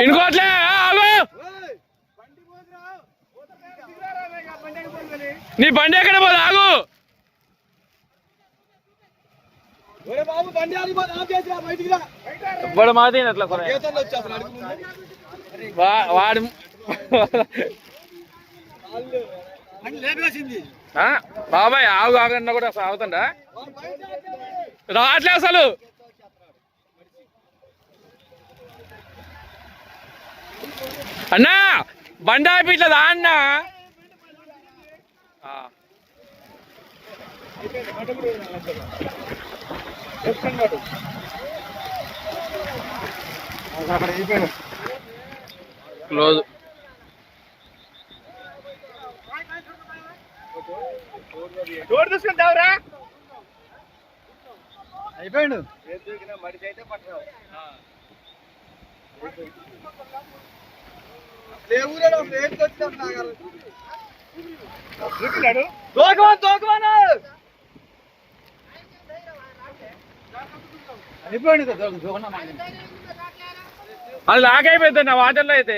ఇంకోట్లే నీ బండి ఎక్కడ పోదు ఆగు. ఇప్పుడు మాది అట్లా వాడు బాబాయ్ ఆగు ఆగన్నా కూడా సాగుతుండా రావట్లే అసలు. అన్నా బండి ఆపి ఇట్లా దా అన్నా ఆ. అక్కడ అయిపోయాడు క్లోజ్ డోర్ తీసుకుంటావురా అయిపోయాడు అయిపోయాడు అది లాక్ అయిపోతుంది నా వాటర్లో అయితే.